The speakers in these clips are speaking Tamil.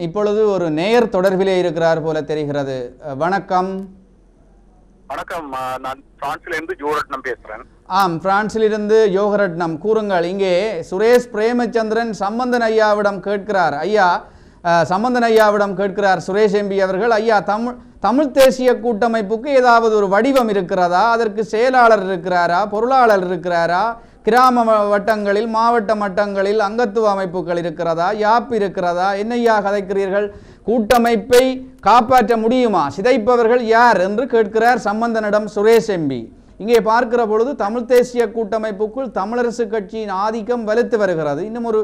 இப்பொழுது ஒரு நேயர் தொடர்பிலே இருக்கிறார் போல தெரிகிறது. வணக்கம். வணக்கம். நான் இருந்து ஜோரட்னம் பேசுறேன். ஆம் பிரான்சிலிருந்து யோகரட்னம் கூறுங்கள் இங்கே சுரேஷ் பிரேமச்சந்திரன் சம்பந்தன் ஐயாவிடம் கேட்கிறார். ஐயா சம்பந்தன் ஐயாவிடம் கேட்கிறார் சுரேஷ் எம்பி அவர்கள். ஐயா தமிழ் தமிழ் தேசிய கூட்டமைப்புக்கு ஏதாவது ஒரு வடிவம் இருக்கிறதா? அதற்கு செயலாளர் இருக்கிறாரா? பொருளாளர் இருக்கிறாரா? கிராம வட்டங்களில் மாவட்ட மட்டங்களில் அங்கத்துவ அமைப்புகள் இருக்கிறதா? யாப் இருக்கிறதா? என்னையா கதைக்கிறீர்கள்? கூட்டமைப்பை காப்பாற்ற முடியுமா? சிதைப்பவர்கள் யார் என்று கேட்கிறார் சம்பந்தனிடம் சுரேஷ் எம்பி. இங்கே பார்க்கிற பொழுது தமிழ் தேசிய கூட்டமைப்புக்குள் தமிழரசு கட்சியின் ஆதிக்கம் வலுத்து வருகிறது. இன்னும் ஒரு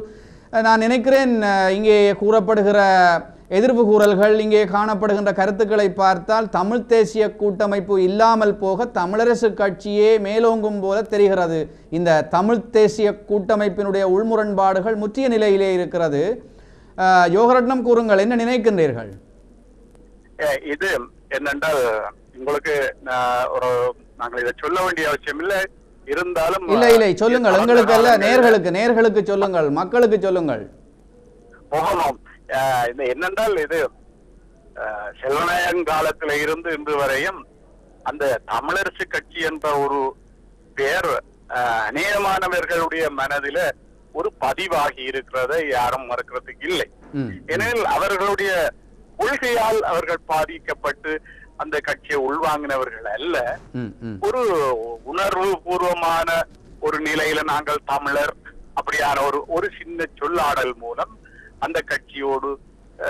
நான் நினைக்கிறேன் இங்கே கூறப்படுகிற எதிர்ப்பு கூறல்கள் இங்கே காணப்படுகின்ற கருத்துக்களை பார்த்தால் தமிழ் தேசிய கூட்டமைப்பு இல்லாமல் போக தமிழரசு கட்சியே மேலோங்கும் போல தெரிகிறது. இந்த தமிழ் தேசிய கூட்டமைப்பினுடைய உள்முரண்பாடுகள் முற்றிய நிலையிலே இருக்கிறது. யோகரட்னம் கூறுங்கள் என்ன நினைக்கின்றீர்கள்? இது என்னென்றால் உங்களுக்கு ஒரு நாங்கள் இதை சொல்ல வேண்டிய அவசியம் இல்லை. இருந்தாலும் இல்லை இல்லை சொல்லுங்கள். எங்களுக்கு அல்ல நேர்களுக்கு நேர்களுக்கு சொல்லுங்கள் மக்களுக்கு சொல்லுங்கள். முகமம் இது என்னென்றால் இது செல்வநாயகன் காலத்துல இருந்து இன்று வரையும் அந்த தமிழரசு கட்சி என்ற ஒரு பெயர் ஆ, அநேகமானவர்களுடைய மனதில ஒரு பதிவாகி இருக்கிறதை யாரும் மறுக்கிறதுக்கு இல்லை. ஏனெனில் அவர்களுடைய கொள்கையால் அவர்கள் பாதிக்கப்பட்டு அந்த கட்சியை உள்வாங்கினவர்கள் அல்ல. ஒரு உணர்வு பூர்வமான ஒரு நிலையில நாங்கள் தமிழர் அப்படியான ஒரு ஒரு சின்ன சொல்லாடல் மூலம் அந்த கட்சியோடு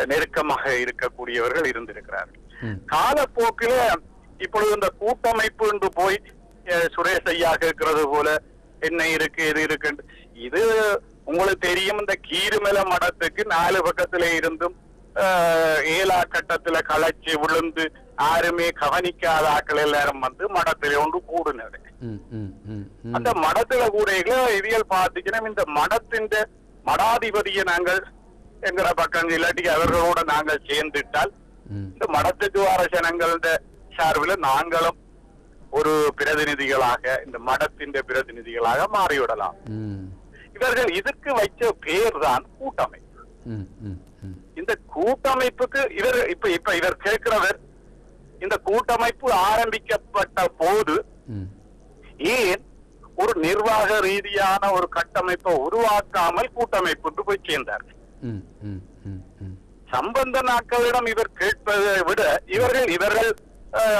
நெருக்கமாக இருக்கக்கூடியவர்கள் இருந்திருக்கிறார்கள். காலப்போக்கில இப்பொழுது இந்த கூட்டமைப்பு என்று போய் சுரேஷ் ஐயா கேட்கிறது போல என்ன இருக்கு எது இருக்கு இது உங்களுக்கு தெரியும் இந்த கீருமல மடத்துக்கு நாலு பக்கத்துல இருந்தும் ஏழா கட்டத்துல களைச்சு விழுந்து யாருமே கவனிக்காத ஆட்கள் எல்லாரும் வந்து மடத்துல ஒன்று கூடுனது. அந்த மடத்துல கூட இவியல் பாத்தீங்கன்னா இந்த மடத்தின் மடாதிபதியை நாங்கள் எங்கிற பக்கம் இல்லாட்டி அவர்களோட நாங்கள் சேர்ந்துட்டால் இந்த மடத்துக்கு வர ஜனங்கள சார்பில் நாங்களும் ஒரு பிரதிநிதிகளாக இந்த மடத்தின் பிரதிநிதிகளாக மாறிவிடலாம். இவர்கள் இதுக்கு வச்ச பேர் தான் கூட்டமைப்பு இந்த கூட்டமைப்புக்கு இவர் இப்ப இப்ப இவர் கேட்கிறவர் இந்த கூட்டமைப்பு ஆரம்பிக்கப்பட்ட போது ஏன் ஒரு நிர்வாக ரீதியான ஒரு கட்டமைப்பை உருவாக்காமல் கூட்டமைப்புக்கு போய் சேர்ந்தார்கள்? சம்பந்த நாட்களிடம் இவர் கேட்பதை விட இவர்கள் இவர்கள்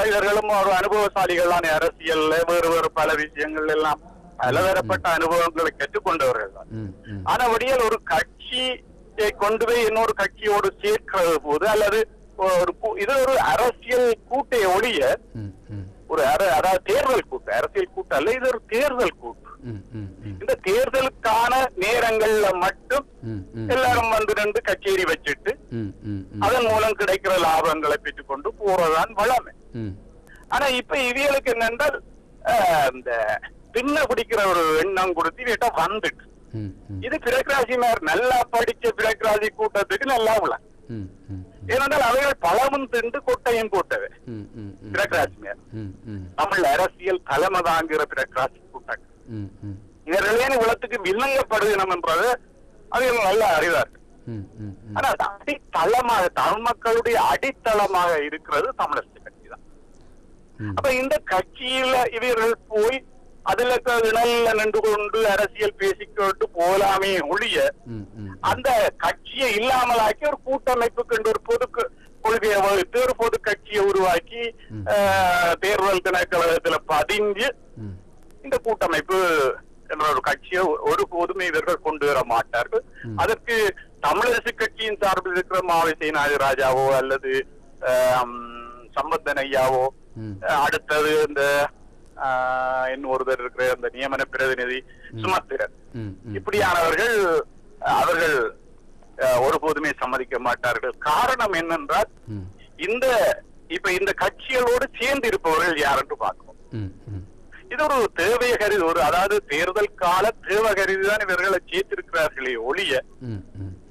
இவர்களும் ஒரு அனுபவசாலிகள் தான். அரசியல்ல வேறு வேறு பல விஷயங்கள் எல்லாம் பலதரப்பட்ட அனுபவங்களை கற்றுக்கொண்டவர்கள் தான். ஆனபடியால் ஒரு கட்சியை கொண்டு போய் இன்னொரு கட்சியோடு சேர்க்கிறது போது அல்லது ஒரு இது ஒரு அரசியல் கூட்டை ஒழிய ஒரு அதாவது தேர்தல் கூட்டு அரசியல் கூட்டு அல்ல இது ஒரு தேர்தல் கூட்டு இந்த தேர்தலுக்கான நேரங்கள்ல மட்டும் எல்லாரும் வந்து ரெண்டு கச்சேரி வச்சுட்டு அதன் மூலம் கிடைக்கிற லாபங்களை பெற்றுக்கொண்டு போறதான் வளமை. ஆனா இப்ப இவியலுக்கு என்னென்றால் இந்த பின்ன பிடிக்கிற ஒரு எண்ணம் கொடுத்து இவட்ட வந்துட்டு. இது பிரக்ராசி மேர் நல்லா படிச்ச பிரக்ராசி கூட்டத்துக்கு நல்லா உள்ள ஏனென்றால் அவைகள் பழமும் திண்டு கொட்டையும் ம் ம் தமிழ் அரசியல் தலைமை தாங்குகிற பிரக்ராசி கூட்டங்கள் ம் ம். இவர்களே உலகத்துக்கு வில்லங்கப்படுகணும் என்றது அவைகள் நல்ல ம் ஆனா அடித்தளமாக தமிழ் மக்களுடைய அடித்தளமாக இருக்கிறது தமிழரசு கட்சி தான். அப்ப இந்த கட்சியில இவர்கள் போய் இணல்ல நின்று கொண்டு அரசியல் பேசிக்கொண்டு போலாமே ஒழிய அந்த கட்சியை இல்லாமலாக்கி ஒரு கூட்டமைப்புக்கு என்று ஒரு பொது கொள்கையை வகுத்து ஒரு பொது கட்சியை உருவாக்கி தேர்தல் திணைக்களத்துல பதிஞ்சு இந்த கூட்டமைப்பு என்ற ஒரு கட்சியை ஒரு போதுமே இவர்கள் கொண்டு வர மாட்டார்கள். அதற்கு தமிழரசு கட்சியின் சார்பில் இருக்கிற மாவிசை நாகராஜாவோ அல்லது சம்பந்தன் ஐயாவோ அடுத்தது இந்த இன்னும் ஒருத்தர் இருக்கிற அந்த நியமன பிரதிநிதி சுமத்திரன் இப்படியானவர்கள் அவர்கள் ஒருபோதுமே சம்மதிக்க மாட்டார்கள். காரணம் என்னென்றால் இந்த இப்ப இந்த கட்சிகளோடு சேர்ந்து இருப்பவர்கள் யார் என்று பார்க்கணும் இது ஒரு தேவைய கருதி ஒரு அதாவது தேர்தல் கால தேவை கருதி தான் இவர்களை சேர்த்திருக்கிறார்களே ஒழிய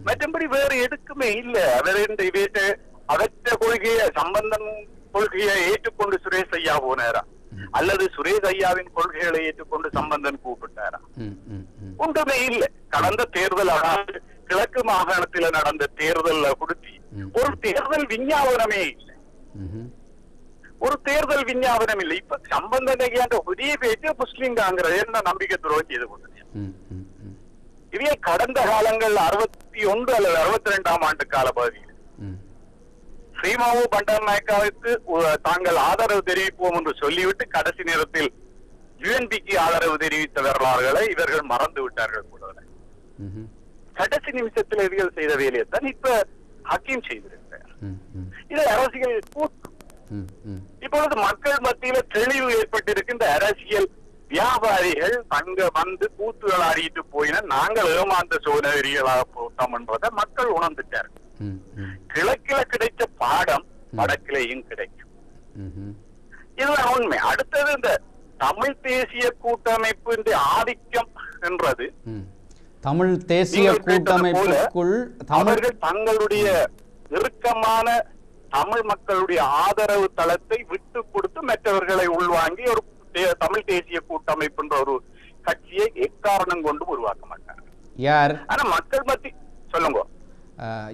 மற்றபடி வேறு எதுக்குமே இல்ல. அவர் இந்த இவற்ற அவற்ற கொள்கையை சம்பந்தன் கொள்கையை ஏற்றுக்கொண்டு சுரேஷ் ஐயா போனாரா. அல்லது சுரேஷ் ஐயாவின் கொள்கைகளை ஏற்றுக்கொண்டு சம்பந்தன் கூப்பிட்டாரா? ஒன்றுமே இல்லை. கடந்த தேர்தல் அதாவது கிழக்கு மாகாணத்தில் நடந்த தேர்தல்ல கொடுத்தி. ஒரு தேர்தல் விஞ்ஞாபனமே இல்லை. ஒரு தேர்தல் விஞ்ஞாபனம் இல்லை. இப்ப சம்பந்தனையாண்ட புதிய பேச்சு முஸ்லிம் காங்கிரஸ் என்ன நம்பிக்கை துரோகம் செய்து கொண்டது. இதே கடந்த காலங்கள் அறுபத்தி ஒன்று அல்லது அறுபத்தி ரெண்டாம் ஆண்டு கால பகுதியில் ம். ஸ்ரீமாவு பண்டாரநாயக்காவுக்கு உ- தாங்கள் ஆதரவு தெரிவிப்போம் என்று சொல்லிவிட்டு கடைசி நேரத்தில் யுஎன்பிக்கு ஆதரவு தெரிவித்த வரலாறுகளை இவர்கள் மறந்து விட்டார்கள் கூட. கடைசி நிமிஷத்தில் இவர்கள் செய்த வேலையைத்தான் இப்ப ஹக்கீம் செய்திருக்கிறார் இது அரசியல் கூட்டு. இப்பொழுது மக்கள் மத்தியில தெளிவு ஏற்பட்டிருக்கின்ற அரசியல் வியாபாரிகள் அங்க வந்து கூத்துகள் ஆடிட்டு போயின நாங்கள் ஏமாந்த சோதனைகளாக போட்டோம் என்பதை மக்கள் உணர்ந்துட்டார்கள் கிழக்கில கிடைத்த பாடம் வடக்கிலேயும் கிடைக்கும். இதுதான் உண்மை. அடுத்தது இந்த தமிழ் தேசிய கூட்டமைப்பு ஆதிக்கம் என்றது. தமிழ் தேசிய கூட்டமைப்புக்குள் அவர்கள் தங்களுடைய நெருக்கமான தமிழ் மக்களுடைய ஆதரவு தளத்தை விட்டு கொடுத்து மற்றவர்களை உள்வாங்கி ஒரு தமிழ் தேசிய கூட்டமைப்பு என்ற ஒரு கட்சியை எக்காரணம் கொண்டு உருவாக்க மாட்டாங்க யார்? ஆனா மக்கள் மத்தி சொல்லுங்க.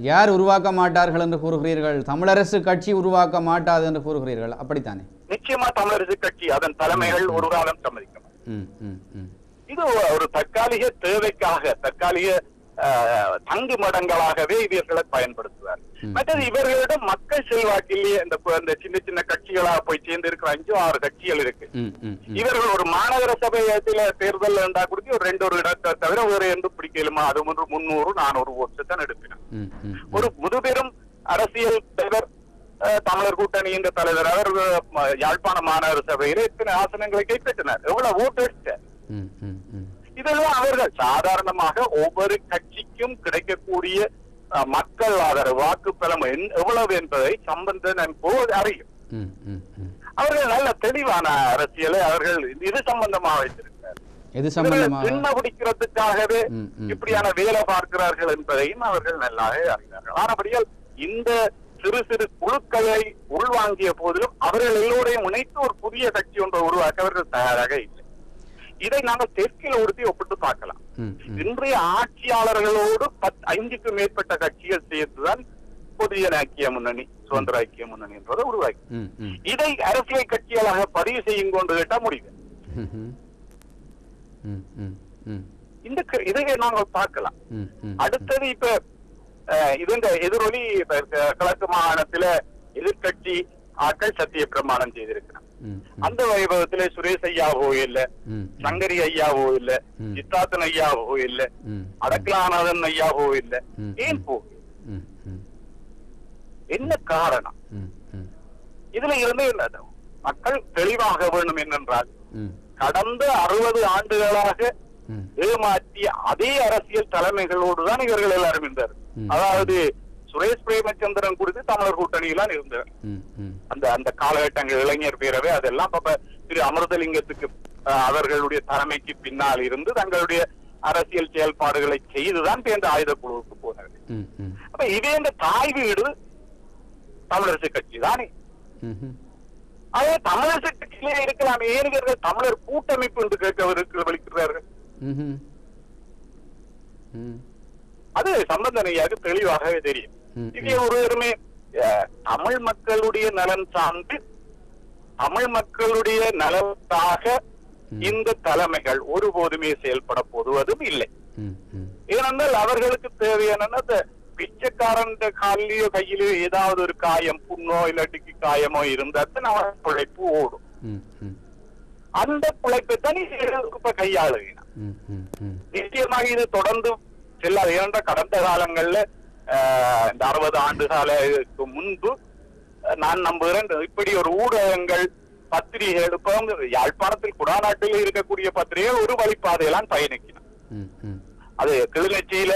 யார் உருவாக்க மாட்டார்கள் என்று கூறுகிறீர்கள்? தமிழரசு கட்சி உருவாக்க மாட்டாது என்று கூறுகிறீர்கள். அப்படித்தானே? நிச்சயமா தமிழரசு கட்சி அதன் தலைமைகள் ஒரு காலம் சம்மதிக்க மாட்டாங்க. ம் ம் ம். இது ஒரு தற்காலிக தேவைக்காக தற்காலிக தங்கு மடங்களாகவே இவர்களை பயன்படுத்துவார். மற்றது இவர்களிடம் மக்கள் செல்வாக்கிலேயே இந்த இந்த சின்ன சின்ன கட்சிகளா போய் சேர்ந்து இருக்கிற அஞ்சு ஆறு கட்சிகள் இருக்கு. இவர்கள் ஒரு மாநகர சபையத்துல தேர்தல் இருந்தா கொடுத்து ஒரு ரெண்டு ஒரு இடத்தை தவிர வேற எந்த பிடிக்கலுமா? அது ஒன்று முன்னூறு நானூறு ஓட்டு தான் எடுப்பினார் ஒரு முதுபெரும் அரசியல் தலைவர் தமிழர் கூட்டணியின் தலைவர் அவர் யாழ்ப்பாண மாநகர சபையில இத்தனை ஆசனங்களை கைப்பற்றினார்? எவ்வளவு ஓட்டு எடுத்தார் இதெல்லாம் அவர்கள் சாதாரணமாக ஒவ்வொரு கட்சிக்கும் கிடைக்கக்கூடிய மக்கள் ஆதரவு வாக்கு பலம் என்- எவ்வளவு என்பதை சம்பந்தன் போது அறியும். அவர்கள் நல்ல தெளிவான அரசியலை அவர்கள் இது சம்பந்தமா வைத்திருக்கிறார். இவர்கள் சம்பந்தமாக? பிடிக்கிறதுக்காகவே இப்படியான வேலை பார்க்கிறார்கள் என்பதையும் அவர்கள் நல்லாவே அறிந்தார்கள். ஆனபடியால் இந்த சிறு சிறு குழுக்களை உள்வாங்கிய போதிலும் அவர்கள் எல்லோரையும் இணைத்து ஒரு புதிய கட்சி ஒன்றை உருவாக்க அவர்கள் தயாராக இல்லை. இதை நாங்கள் தெற்கில் ஒடுத்தி ஒப்பிட்டு பார்க்கலாம். இன்றைய ஆட்சியாளர்களோடு பத் ஐந்துக்கும் மேற்பட்ட கட்சிகள் சேர்த்துதான் பொதுஜன ஐக்கிய முன்னணி சுதந்திர ஐக்கிய முன்னணி என்பதை உருவாக்கி. இதை அரசியல் கட்சிகளாக பதிவு செய்யும் கொண்டு கேட்டா முடிவு. இந்த இதை நாங்கள் பார்க்கலாம். அடுத்தது இப்ப அஹ், இது இந்த எதிரொலி கிழக்கு மாகாணத்துல எதிர்கட்சி ஆட்கள் சத்திய பிரமாணம் செய்திருக்கிறார் அந்த வைபவத்திலே சுரேஷ் ஐயாவோ இல்ல சங்கரி ஐயாவோ இல்ல. சித்தார்த்தன் ஐயாவோ இல்ல அடக்கலானதன் ஐயாவோ இல்ல. ஏன் போ? என்ன காரணம்? இதுல இருந்து? மக்கள் தெளிவாக வேண்டும் என்னென்றால் கடந்த அறுபது ஆண்டுகளாக ஏமாற்றிய அதே அரசியல் தலைமைகளோடு தான் இவர்கள் எல்லாரும் இருந்தார். அதாவது சுரேஷ் பிரேமச்சந்திரன் குறித்து தமிழர் கூட்டணியிலாம் இருந்தார் ம் ம். அந்த அந்த காலகட்டங்கள் இளைஞர் பேரவை அதெல்லாம் அப்ப திரு அமிர்தலிங்கத்துக்கு அவர்களுடைய தலைமைக்கு பின்னால் இருந்து தங்களுடைய அரசியல் செயல்பாடுகளை செய்துதான் சேர்ந்த ஆயுத குழுவுக்கு போனார்கள் அப்ப இதே இந்த தாய் வீடு தமிழரசு கட்சி தானே. அதே தமிழரசு கட்சியிலே இருக்கலாம் ஏன் இவர்கள் தமிழர் கூட்டமைப்பு என்று கேட்க வலிக்கிறார்கள் அது சம்பந்தனையாக தெளிவாகவே தெரியும். இதே ஒருவருமே தமிழ் மக்களுடைய நலன் சார்ந்து தமிழ் மக்களுடைய ம். இந்த தலைமைகள் ஒருபோதுமே செயல்பட போதுவதும் இல்லை. ஏனென்றால் அவர்களுக்கு தேவையான பிச்சைக்காரன் காலிலேயோ கையிலேயோ ஏதாவது ஒரு காயம் புண்ணோ இல்லாட்டிக்கு காயமோ இருந்தால் அவன் பிழைப்பு ஓடும். அந்த பிழைப்பை தான் இப்ப கையாளுகிறான். நிச்சயமாக இது தொடர்ந்து செல்லாது. ஏனென்றால் கடந்த காலங்கள்ல இந்த அறுபது ஆண்டு காலத்துக்கு முன்பு நான் நம்புகிறேன். இப்படி ஒரு ஊடகங்கள் பத்திரிகை எடுப்போம் யாழ்ப்பாணத்தில் குடாநாட்டில் இருக்கக்கூடிய பத்திரிகை ஒரு வழிப்பாதையெல்லாம் பயணிக்கணும் அது கிளிநொச்சியில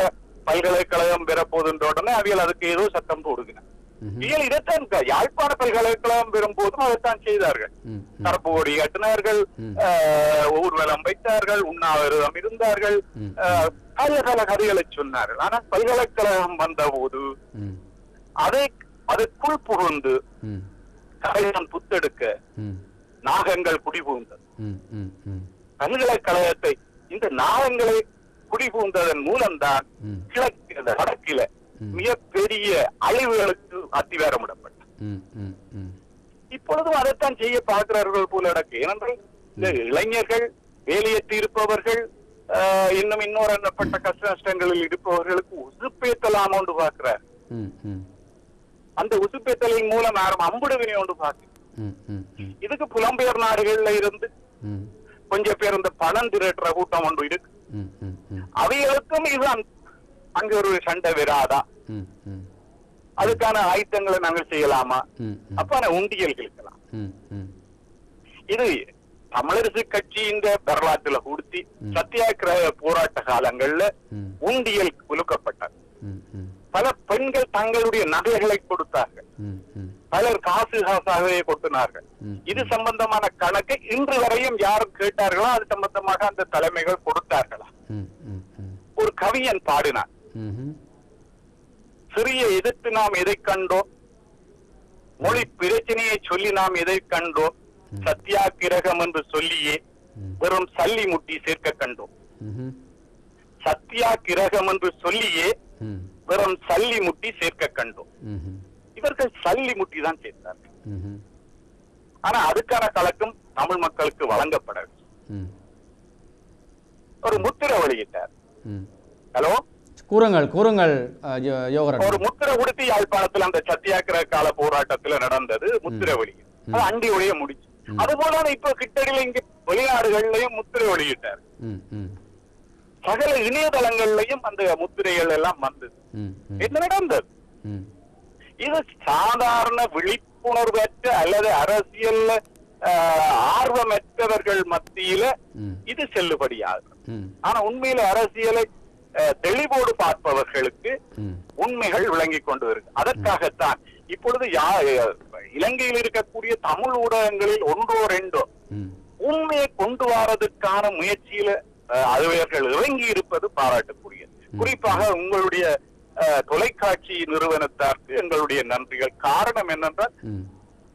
பல்கலைக்கழகம் பெறப்போதுன்ற உடனே அவியல் அதுக்கு ஏதோ சட்டம் போடுகிறார் ம்ஹும். இயல் இதைத்தான் யாழ்ப்பாண பல்கலைக்கழகம் பெறும் போதும் அதைத்தான் செய்தார்கள். கருப்பு கொடி கட்டினார்கள் ஊர்வலம் வைத்தார்கள் உண்ணாவிரதம் இருந்தார்கள். பல பல கதைகளை சொன்னார்கள். ஆனால் பல்கலைக்கழகம் வந்தபோது ம். அதை அதற்குள் புகுந்து கலைஞன் புத்தெடுக்க நாகங்கள் குடிபுகுந்தது. பல்கலைக்கழகத்தை இந்த நாகங்களை குடிபுகுந்ததன் மூலம்தான். கிழக்கு வடக்கில. மிகப்பெரிய அழிவுகளுக்கு அத்திவாரமிடப்பட்டது. இப்பொழுதும் அதைத்தான் செய்ய பார்க்கிறார்கள் போல எனக்கு ஏனென்றால் இந்த இளைஞர்கள் வேலையற்று இருப்பவர்கள் இன்னும் இன்னொரு எண்ணப்பட்ட கஷ்ட நஷ்டங்களில் இருப்பவர்களுக்கு உசுப்பேத்தலாம் ஒன்று பார்க்கிறார். அந்த உசுப்பேத்தலின் மூலம் யாரும் அம்புடுவினை ஒன்று பார்க்க. இதுக்கு புலம்பெயர் நாடுகள்ல இருந்து கொஞ்சம் பேர் இந்த பணம் திரட்டுற கூட்டம் ஒன்று இருக்கு. அவைகளுக்கும் இது அந்த- அங்க ஒரு சண்டை வராதா அதுக்கான ஆயத்தங்களை நாங்கள் செய்யலாமா? அப்பான உண்டியல் இருக்கலாம் ம் ம். இது தமிழரசு கட்சியின் வரலாற்றுல கொடுத்தி. சத்தியாகிரக போராட்ட காலங்கள்ல உண்டியல் ம் பல பெண்கள் தங்களுடைய நகைகளை கொடுத்தார்கள். பலர் காசு காசாகவே கொட்டினார்கள். இது சம்பந்தமான கணக்கை இன்று வரையும் யாரும் கேட்டார்களோ? அது சம்பந்தமாக அந்த தலைமைகள் கொடுத்தார்களா? ஒரு கவிஞன் பாடினார். சிறிய எதிர்த்து நாம் எதை கண்டோம் மொழி பிரச்சனையை சொல்லி நாம் எதை கண்டோம் சத்தியாகிரகம் என்று சொல்லியே. வெறும் சல்லி முட்டி சேர்க்க கண்டோம். சத்தியாகிரகம் என்று சொல்லியே. வெறும் சல்லி முட்டி சேர்க்க கண்டோம். இவர்கள் சல்லி முட்டி தான் சேர்த்தார்கள் ம்ஹும். ஆனா அதுக்கான கலக்கம் தமிழ் மக்களுக்கு வழங்கப்படவில்லை. ஒரு முத்திரை வெளியிட்டார். ஹலோ கூறுங்கள் கூறுங்கள் அஹ், யோ- யோகரட்னம் ஒரு முத்திரை கொடுத்து யாழ்ப்பாணத்தில் அந்த சத்தியாகிரக கால போராட்டத்துல நடந்தது முத்திரை அது அண்டி ஒழிய முடிச்சு. அதுபோல இப்ப கிட்டடியில இங்க வெளிநாடுகள்லயும் முத்திரை வெளியிட்டார் சகல இணையதளங்கள்லயும் அந்த முத்திரைகள் எல்லாம் வந்தது. என்ன நடந்தது? இது சாதாரண விழிப்புணர்வற்ற அல்லது அரசியல்ல ஆஹ், ஆர்வமற்றவர்கள் மத்தியில இது செல்லுபடியாகும். ஆனா உண்மையில அரசியலை தெளிவோடு பார்ப்பவர்களுக்கு உண்மைகள் விளங்கிக் கொண்டு இருக்கு அதற்காகத்தான் இப்பொழுது யா- இலங்கையில் இருக்கக்கூடிய தமிழ் ஊடகங்களில் ஒன்றோ ரெண்டோ உண்மையை கொண்டு வரதுக்கான முயற்சியில அஹ், அதுவர்கள் இறங்கி இருப்பது பாராட்டுக்குரியது குறிப்பாக உங்களுடைய தொலைக்காட்சி நிறுவனத்தாருக்கு எங்களுடைய நன்றிகள். காரணம் என்னென்றால்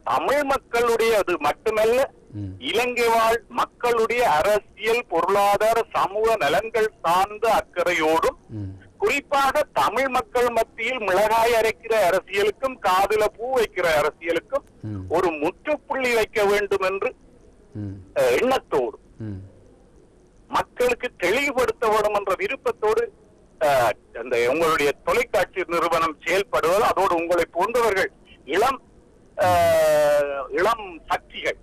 தமிழ் மக்களுடைய அது மட்டுமல்ல இலங்கை வாழ் மக்களுடைய அரசியல் பொருளாதார சமூக நலன்கள் சார்ந்த அக்கறையோடும் குறிப்பாக தமிழ் மக்கள் மத்தியில் மிளகாய் அரைக்கிற அரசியலுக்கும் காதுல பூ வைக்கிற அரசியலுக்கும் ஒரு முற்றுப்புள்ளி வைக்க வேண்டும் என்று எண்ணத்தோடு மக்களுக்கு தெளிவுபடுத்த வேண்டும் என்ற விருப்பத்தோடு அந்த உங்களுடைய தொலைக்காட்சி நிறுவனம் செயல்படுவது அதோடு உங்களை போன்றவர்கள் இளம் இளம் சக்திகள்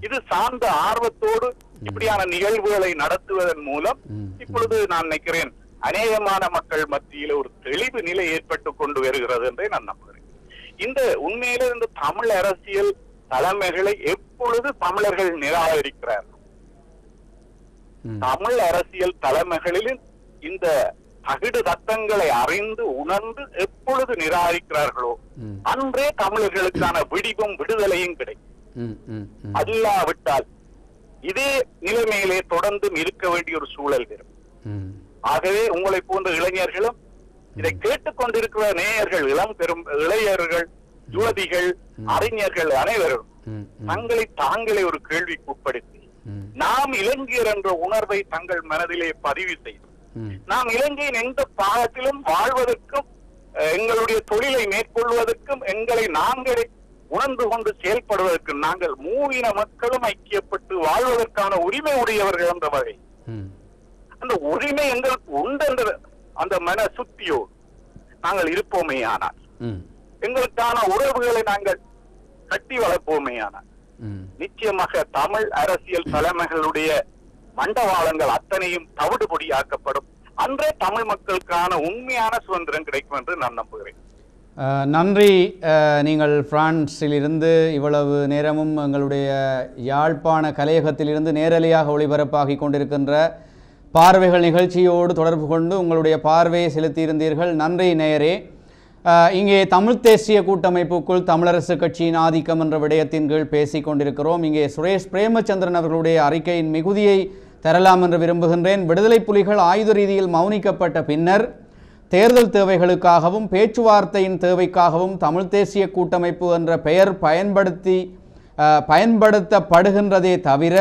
இது சார்ந்த ஆர்வத்தோடு இப்படியான நிகழ்வுகளை நடத்துவதன் மூலம். இப்பொழுது நான் நினைக்கிறேன் அநேகமான மக்கள் மத்தியில ஒரு தெளிவு நிலை ஏற்பட்டு கொண்டு வருகிறது என்றே நான் நம்புகிறேன் இந்த உண்மையில இந்த தமிழ் அரசியல் தலைமைகளை எப்பொழுது தமிழர்கள் நிராகரிக்கிறார்கள். தமிழ் அரசியல் தலைமைகளில் இந்த தகிடு தத்தங்களை அறிந்து உணர்ந்து எப்பொழுது நிராகரிக்கிறார்களோ. அன்றே தமிழர்களுக்கான விடிவும் விடுதலையும் கிடைக்கும். அல்லாவிட்டால் இதே நிலைமையிலே தொடர்ந்தும் இருக்க வேண்டிய ஒரு சூழல் வரும். ஆகவே உங்களை போன்ற இளைஞர்களும் இதை கேட்டுக்கொண்டிருக்கிற நேயர்கள் இளம் பெரும் இளைஞர்கள் யுவதிகள் அறிஞர்கள் அனைவரும். தங்களை தாங்களே ஒரு கேள்விக்கு உட்படுத்தி. நாம் இலங்கையர் என்ற உணர்வை தங்கள் மனதிலே பதிவு செய்து. நாம் இலங்கையின் எந்த பாகத்திலும் வாழ்வதற்கும் எங்களுடைய தொழிலை மேற்கொள்வதற்கும் எங்களை நாங்களே உணர்ந்து கொண்டு செயல்படுவதற்கு நாங்கள் மூவின மக்களும் ஐக்கியப்பட்டு வாழ்வதற்கான உரிமை உடையவர்கள் என்ற வகை. அந்த உரிமை எங்களுக்கு உண்டு என்ற அந்த மன சுத்தியோடு நாங்கள் இருப்போமே ஆனால். எங்களுக்கான உறவுகளை நாங்கள் கட்டி வளர்ப்போமே ஆனால். நிச்சயமாக தமிழ் அரசியல் தலைமைகளுடைய மண்டவாளங்கள் அத்தனையும் தவிடுபொடியாக்கப்படும் அன்றே தமிழ் மக்களுக்கான உண்மையான சுதந்திரம் கிடைக்கும் என்று நான் நம்புகிறேன் நன்றி. நீங்கள் பிரான்சிலிருந்து இவ்வளவு நேரமும் எங்களுடைய யாழ்ப்பாண கலையகத்திலிருந்து நேரலையாக ஒளிபரப்பாகி கொண்டிருக்கின்ற பார்வைகள் நிகழ்ச்சியோடு தொடர்பு கொண்டு உங்களுடைய பார்வையை செலுத்தியிருந்தீர்கள். நன்றி நேயரே. இங்கே தமிழ் தேசிய கூட்டமைப்புக்குள் தமிழரசு கட்சியின் ஆதிக்கம் என்ற விடயத்தின் கீழ் பேசிக் கொண்டிருக்கிறோம். இங்கே சுரேஷ் பிரேமச்சந்திரன் அவர்களுடைய அறிக்கையின் மிகுதியை தரலாம் என்று விரும்புகின்றேன். விடுதலை புலிகள் ஆயுத ரீதியில் மௌனிக்கப்பட்ட பின்னர் தேர்தல் தேவைகளுக்காகவும் பேச்சுவார்த்தையின் தேவைக்காகவும் தமிழ் தேசிய கூட்டமைப்பு என்ற பெயர் பயன்படுத்தி பயன்படுத்தப்படுகின்றதே தவிர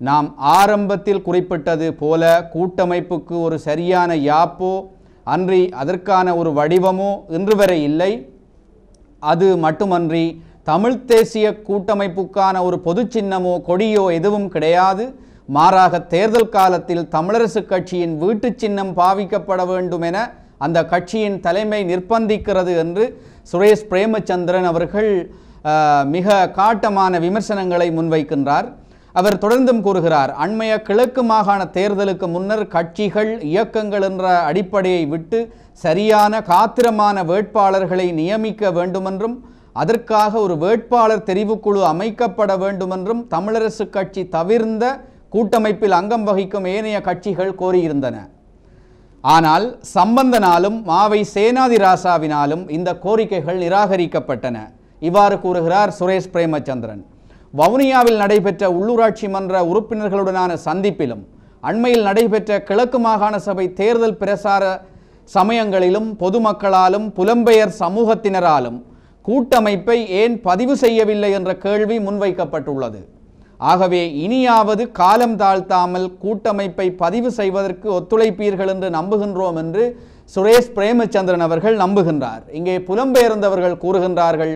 நாம் ஆரம்பத்தில் குறிப்பிட்டது போல கூட்டமைப்புக்கு ஒரு சரியான யாப்போ அன்றி அதற்கான ஒரு வடிவமோ இன்று வரை இல்லை. அது மட்டுமன்றி தமிழ் தேசிய கூட்டமைப்புக்கான ஒரு பொது சின்னமோ கொடியோ எதுவும் கிடையாது. மாறாக தேர்தல் காலத்தில் தமிழரசுக் கட்சியின் வீட்டுச் சின்னம் பாவிக்கப்பட வேண்டும் என அந்த கட்சியின் தலைமை நிர்பந்திக்கிறது என்று சுரேஷ் பிரேமச்சந்திரன் அவர்கள் மிக காட்டமான விமர்சனங்களை முன்வைக்கின்றார். அவர் தொடர்ந்தும் கூறுகிறார் அண்மைய கிழக்கு மாகாண தேர்தலுக்கு முன்னர் கட்சிகள் இயக்கங்கள் என்ற அடிப்படையை விட்டு சரியான காத்திரமான வேட்பாளர்களை நியமிக்க வேண்டுமென்றும் அதற்காக ஒரு வேட்பாளர் தெரிவுக்குழு அமைக்கப்பட வேண்டுமென்றும் தமிழரசு கட்சி தவிர்ந்த கூட்டமைப்பில் அங்கம் வகிக்கும் ஏனைய கட்சிகள் கோரியிருந்தன. ஆனால் சம்பந்தனாலும் மாவை சேனாதிராசாவினாலும் இந்த கோரிக்கைகள் நிராகரிக்கப்பட்டன. இவ்வாறு கூறுகிறார் சுரேஷ் பிரேமச்சந்திரன். வவுனியாவில் நடைபெற்ற உள்ளூராட்சி மன்ற உறுப்பினர்களுடனான சந்திப்பிலும் அண்மையில் நடைபெற்ற கிழக்கு மாகாண சபை தேர்தல் பிரசார சமயங்களிலும் பொதுமக்களாலும் புலம்பெயர் சமூகத்தினராலும் கூட்டமைப்பை ஏன் பதிவு செய்யவில்லை என்ற கேள்வி முன்வைக்கப்பட்டுள்ளது. ஆகவே இனியாவது காலம் தாழ்த்தாமல் கூட்டமைப்பை பதிவு செய்வதற்கு ஒத்துழைப்பீர்கள் என்று நம்புகின்றோம் என்று சுரேஷ் பிரேமச்சந்திரன் அவர்கள் நம்புகின்றார். இங்கே புலம்பெயர்ந்தவர்கள் கூறுகின்றார்கள்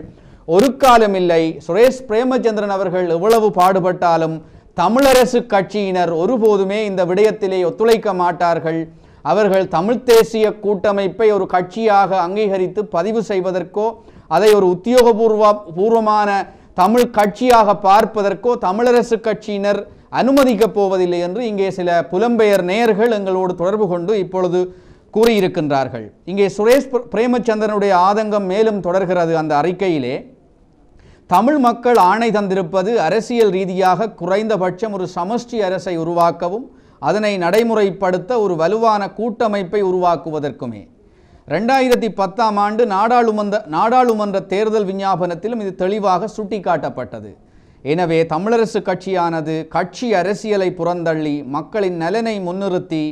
ஒரு காலம் இல்லை சுரேஷ் பிரேமச்சந்திரன் அவர்கள் எவ்வளவு பாடுபட்டாலும் தமிழரசு கட்சியினர் ஒருபோதுமே இந்த விடயத்திலே ஒத்துழைக்க மாட்டார்கள். அவர்கள் தமிழ்த் தேசிய கூட்டமைப்பை ஒரு கட்சியாக அங்கீகரித்து பதிவு செய்வதற்கோ அதை ஒரு உத்தியோகபூர்வ பூர்வமான தமிழ் கட்சியாக பார்ப்பதற்கோ தமிழரசு கட்சியினர் அனுமதிக்கப் போவதில்லை என்று இங்கே சில புலம்பெயர் நேயர்கள் எங்களோடு தொடர்பு கொண்டு இப்பொழுது கூறியிருக்கின்றார்கள். இங்கே சுரேஷ் பிரேமச்சந்திரனுடைய ஆதங்கம் மேலும் தொடர்கிறது அந்த அறிக்கையிலே. தமிழ் மக்கள் ஆணை தந்திருப்பது அரசியல் ரீதியாக குறைந்தபட்சம் ஒரு சமஷ்டி அரசை உருவாக்கவும் அதனை நடைமுறைப்படுத்த ஒரு வலுவான கூட்டமைப்பை உருவாக்குவதற்குமே. ரெண்டாயிரத்தி பத்தாம் ஆண்டு நாடாளுமன்ற நாடாளுமன்ற தேர்தல் விஞ்ஞாபனத்திலும் இது தெளிவாக சுட்டிக்காட்டப்பட்டது. எனவே தமிழரசு கட்சியானது கட்சி அரசியலை புறந்தள்ளி மக்களின் நலனை முன்னிறுத்தி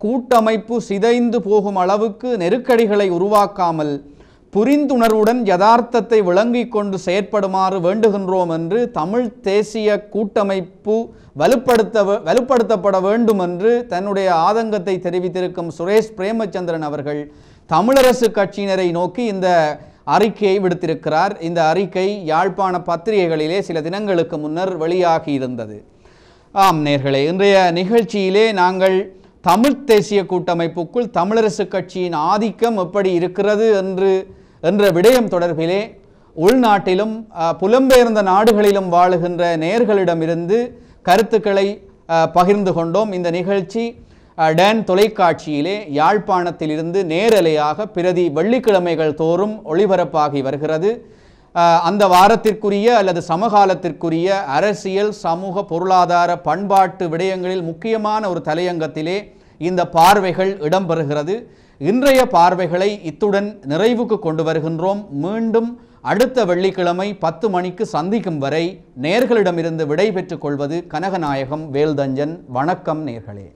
கூட்டமைப்பு சிதைந்து போகும் அளவுக்கு நெருக்கடிகளை உருவாக்காமல் புரிந்துணர்வுடன் யதார்த்தத்தை விளங்கிக் கொண்டு செயற்படுமாறு வேண்டுகின்றோம் என்று தமிழ் தேசிய கூட்டமைப்பு வலுப்படுத்த வலுப்படுத்தப்பட வேண்டும் என்று தன்னுடைய ஆதங்கத்தை தெரிவித்திருக்கும் சுரேஷ் பிரேமச்சந்திரன் அவர்கள் தமிழரசு கட்சியினரை நோக்கி இந்த அறிக்கையை விடுத்திருக்கிறார். இந்த அறிக்கை யாழ்ப்பாண பத்திரிகைகளிலே சில தினங்களுக்கு முன்னர் வெளியாகி இருந்தது ஆம் நேர்களே இன்றைய நிகழ்ச்சியிலே நாங்கள் தமிழ் தேசிய கூட்டமைப்புக்குள் தமிழரசு கட்சியின் ஆதிக்கம் எப்படி இருக்கிறது என்று என்ற விடயம் தொடர்பிலே உள்நாட்டிலும் புலம்பெயர்ந்த நாடுகளிலும் வாழுகின்ற நேர்களிடமிருந்து கருத்துக்களை பகிர்ந்து கொண்டோம். இந்த நிகழ்ச்சி டேன் தொலைக்காட்சியிலே யாழ்ப்பாணத்திலிருந்து நேரலையாக பிரதி வெள்ளிக்கிழமைகள் தோறும் ஒளிபரப்பாகி வருகிறது. அந்த வாரத்திற்குரிய அல்லது சமகாலத்திற்குரிய அரசியல் சமூக பொருளாதார பண்பாட்டு விடயங்களில் முக்கியமான ஒரு தலையங்கத்திலே இந்த பார்வைகள் இடம்பெறுகிறது. இன்றைய பார்வைகளை இத்துடன் நிறைவுக்கு கொண்டு வருகின்றோம். மீண்டும் அடுத்த வெள்ளிக்கிழமை பத்து மணிக்கு சந்திக்கும் வரை நேர்களிடமிருந்து விடை பெற்றுக் கொள்வது கனகநாயகம் வேல்தஞ்சன். வணக்கம் நேர்களே.